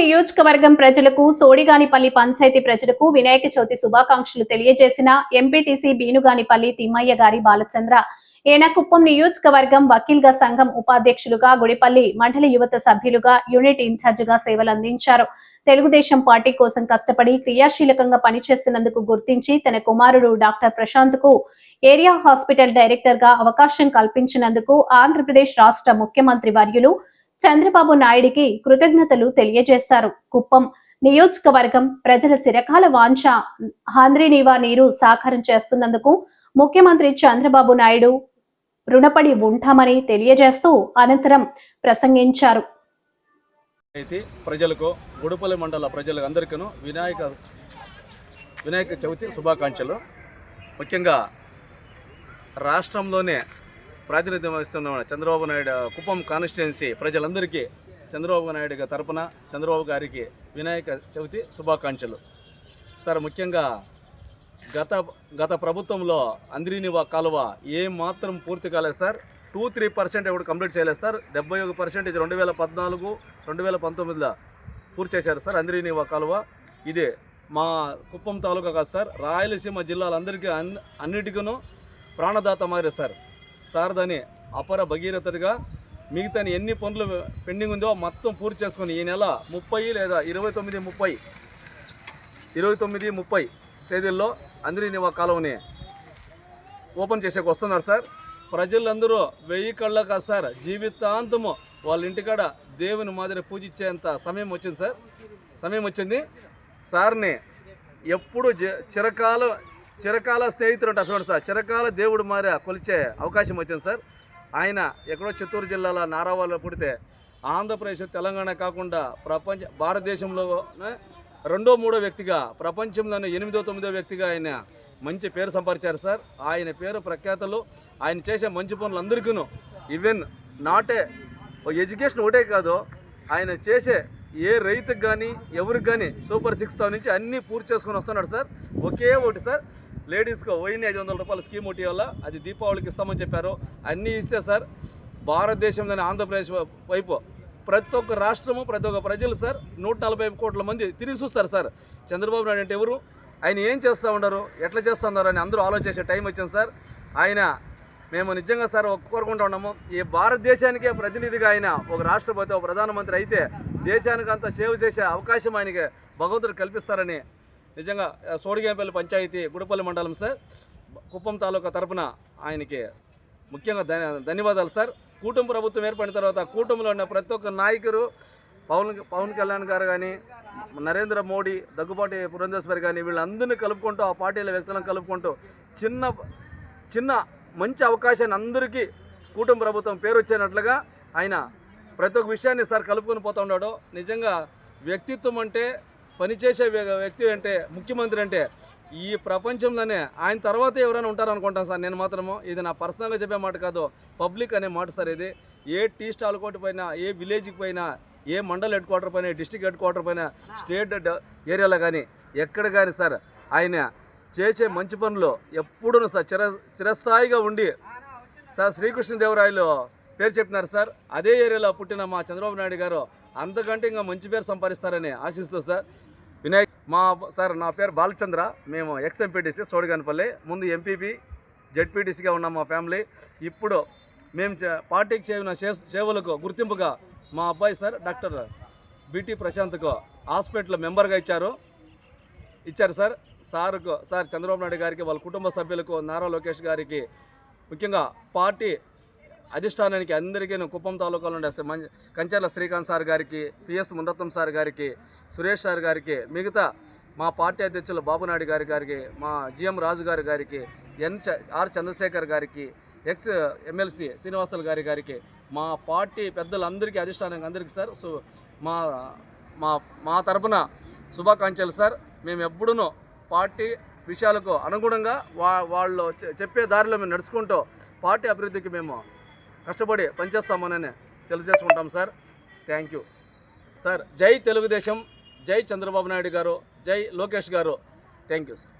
నియోజకవర్గం ప్రజలకు సోడిగానిపల్లి పంచాయతీ ప్రజలకు వినాయక చవితి శుభాకాంక్షలు తెలియజేసిన ఎంపీటీసీ బీనుగానిపల్లి తిమ్మయ్య గారి బాలచంద్ర. ఏనకుప్పం నియోజకవర్గం వకీల్గా సంఘం ఉపాధ్యక్షులుగా గుడిపల్లి మండలి యువత సభ్యులుగా యూనిట్ ఇన్ఛార్జిగా సేవలు అందించారు. తెలుగుదేశం పార్టీ కోసం కష్టపడి క్రియాశీలకంగా పనిచేస్తున్నందుకు గుర్తించి తన కుమారుడు డాక్టర్ ప్రశాంత్కు ఏరియా హాస్పిటల్ డైరెక్టర్గా అవకాశం కల్పించినందుకు ఆంధ్రప్రదేశ్ రాష్ట్ర ముఖ్యమంత్రి వర్యులు చంద్రబాబు నాయుడికి కృతజ్ఞతలు తెలియజేశారు. కుప్పం నియోజకవర్గం ప్రజల చిరకాల వాంఛ. హాంద్రీనీవా నీరు సాకారం చేస్తున్నందుకు ముఖ్యమంత్రి చంద్రబాబు నాయుడు రుణపడి ఉంటామని తెలియజేస్తూ అనంతరం ప్రసంగించారు. అయితే ప్రజలకు గుడుపల్లి మండల ప్రజలందరికీ వినాయక వినాయక చవితి శుభాకాంక్షలు. ముఖ్యంగా రాష్ట్రంలోనే ప్రాతినిధ్యం వహిస్తున్న చంద్రబాబు నాయుడు కుప్పం కాన్స్టిట్యున్సీ ప్రజలందరికీ చంద్రబాబు నాయుడు తరపున చంద్రబాబు గారికి వినాయక చవితి శుభాకాంక్షలు. సార్ ముఖ్యంగా గత గత ప్రభుత్వంలో అంద్రీనివా కాలువ ఏ మాత్రం పూర్తి కాలేదు సార్. టూ త్రీ పర్సెంట్ ఇప్పుడు కంప్లీట్ చేయలేదు సార్. డెబ్బై ఒక పర్సెంటేజ్ రెండు వేల పద్నాలుగు రెండు వేల పంతొమ్మిదిలో పూర్తి చేశారు సార్ అంద్రీనివా కాలువ. ఇది మా కుప్పం తాలూకా కాదు సార్. రాయలసీమ జిల్లాలందరికీ అన్ అన్నిటికీ ప్రాణదాత మారే సార్. సార్ అపర భగీరథుడిగా మిగతా ఎన్ని పనులు పెండింగ్ ఉందో మొత్తం పూర్తి చేసుకొని ఈ నెల ముప్పై లేదా ఇరవై తొమ్మిది ముప్పై ఇరవై తొమ్మిది ముప్పై తేదీల్లో అంద్రీనివా కాలువని ఓపెన్ చేసేకి వస్తున్నారు సార్. ప్రజలందరూ వెయ్యి కళ్ళ కాదు సార్ జీవితాంతము వాళ్ళ ఇంటికాడ దేవుని మాదిరి పూజించేంత సమయం వచ్చింది సార్. సమయం వచ్చింది. సార్ని ఎప్పుడు జ- చిరకాల చిరకాల స్నేహితులు అంటే చూడండి సార్ చిరకాల దేవుడు మారే కొలిచే అవకాశం వచ్చింది సార్. ఆయన ఎక్కడో చిత్తూరు జిల్లాలో నారావాలో పుడితే ఆంధ్రప్రదేశ్ తెలంగాణ కాకుండా ప్రపంచ భారతదేశంలోనే రెండో మూడో వ్యక్తిగా ప్రపంచంలోనే ఎనిమిదో తొమ్మిదో వ్యక్తిగా ఆయన మంచి పేరు సంపాదించారు సార్. ఆయన పేరు ప్రఖ్యాతలు ఆయన చేసే మంచి పనులు అందరికీను ఈవెన్ నాటే ఎడ్యుకేషన్ ఒకటే కాదు ఆయన చేసే ఏ రైతుకు కానీ ఎవరికి కానీ సూపర్ సిక్స్తో నుంచి అన్నీ పూర్తి చేసుకొని వస్తున్నాడు సార్. ఒకే ఒకటి సార్. లేడీస్కు వెయ్యి ఐదు వందల రూపాయల స్కీమ్ ఒకటి వల్ల అది దీపావళికి ఇస్తామని చెప్పారు. అన్నీ ఇస్తే సార్ భారతదేశంలోని ఆంధ్రప్రదేశ్ వైపు ప్రతి ఒక్క రాష్ట్రము ప్రతి ఒక్క ప్రజలు సార్ నూట నలభై కోట్ల మంది తిరిగి చూస్తారు సార్. చంద్రబాబు నాయుడు అంటే ఎవరు? ఆయన ఏం చేస్తూ ఉన్నారు ఎట్లా చేస్తూ ఉన్నారు అని అందరూ ఆలోచించే టైం వచ్చింది సార్. ఆయన మేము నిజంగా సార్ కోరుకుంటూ ఉన్నాము. ఈ భారతదేశానికే ప్రతినిధిగా ఆయన ఒక రాష్ట్రపతి ఒక ప్రధానమంత్రి అయితే దేశానికి అంత సేవ చేసే అవకాశం ఆయనకి భగవంతుడు కల్పిస్తారని నిజంగా ఆ, సోడిగేపల్లి పంచాయతీ గుడిపల్లి మండలం సార్ కుప్పం తాలూకా తరపున ఆయనకి ముఖ్యంగా ధన్య ధన్యవాదాలు సార్. కూటమి ప్రభుత్వం ఏర్పడిన తర్వాత కూటమిలో ఉన్న ప్రతి ఒక్క నాయకుడు పవన్ పవన్ కళ్యాణ్ గారు కానీ నరేంద్ర మోడీ దగ్గుబాటి పురంధేశ్వరి కానీ వీళ్ళందరినీ కలుపుకుంటూ ఆ పార్టీల వ్యక్తులను కలుపుకుంటూ చిన్న చిన్న మంచి అవకాశాన్ని అందరికీ కూటమి ప్రభుత్వం పేరు వచ్చేనట్లుగా ఆయన ప్రతి ఒక్క విషయాన్ని సార్ కలుపుకొని పోతూ ఉన్నాడు. నిజంగా వ్యక్తిత్వం అంటే పనిచేసే వ్య- వ్యక్తి అంటే ముఖ్యమంత్రి అంటే ఈ ప్రపంచంలోనే ఆయన తర్వాత ఎవరైనా ఉంటారనుకుంటాను సార్ నేను మాత్రము. ఇది నా పర్సనల్గా చెప్పే మాట కాదు పబ్లిక్ అనే మాట సార్ ఇది. ఏ టీ స్టాల్ కోటి పైన ఏ విలేజ్కి పైన ఏ మండల్ హెడ్ క్వార్టర్ పైన డిస్టిక్ హెడ్ క్వార్టర్ పైన స్టేట్ ఏరియాలో కానీ ఎక్కడ కానీ సార్ ఆయన చేసే మంచి పనులు ఎప్పుడూ సార్ చిర చిరస్థాయిగా ఉండి సార్ శ్రీకృష్ణదేవరాయలు పేరు చెప్పినారు సార్. అదే ఏరియాలో పుట్టిన మా చంద్రబాబు నాయుడు గారు అంతకంటే ఇంకా మంచి పేరు సంపాదిస్తారని ఆశిస్తూ సార్. వినాయక్ మా సార్ నా పేరు బాలచంద్ర. మేము ఎక్స్ఎంపీటీసీ ఎంపీటీసీ ముందు ఎంపీపీ జెడ్పీటీసీగా ఉన్న మా ఫ్యామిలీ. ఇప్పుడు మేము చే- పార్టీకి చేసిన సేవలకు గుర్తింపుగా మా అబ్బాయి సార్ డాక్టర్ బిటి ప్రశాంత్కు హాస్పిటల్ మెంబర్గా ఇచ్చారు. ఇచ్చారు సార్. సార్కు సార్ చంద్రబాబు నాయుడు గారికి వాళ్ళ కుటుంబ సభ్యులకు నారా లోకేష్ గారికి ముఖ్యంగా పార్టీ అధిష్టానానికి అందరికీ కుప్పం తాలూకాలో ఉండే మంచి కంచర్ల శ్రీకాంత్ సార్ గారికి పిఎస్ మునరత్నం సార్ గారికి సురేష్ సార్ గారికి మిగతా మా పార్టీ అధ్యక్షులు బాబునాయుడు గారి గారికి మా జిఎం రాజు గారి గారికి ఎన్ ఆర్ చంద్రశేఖర్ గారికి ఎక్స్ ఎమ్మెల్సీ శ్రీనివాసులు గారి గారికి మా పార్టీ పెద్దలందరికీ అధిష్టానానికి అందరికీ సార్ సో మా మా మా తరపున శుభాకాంక్షలు సార్. మేము ఎప్పుడూ పార్టీ విషయాలకు అనుగుణంగా వా వాళ్ళు చెప్పే దారిలో మేము నడుచుకుంటూ పార్టీ అభివృద్ధికి మేము కష్టపడి పనిచేస్తామని తెలియజేసుకుంటాం సార్. Thank you. సార్ జై తెలుగుదేశం జై చంద్రబాబు నాయుడు గారు జై లోకేష్ గారు. Thank you sir.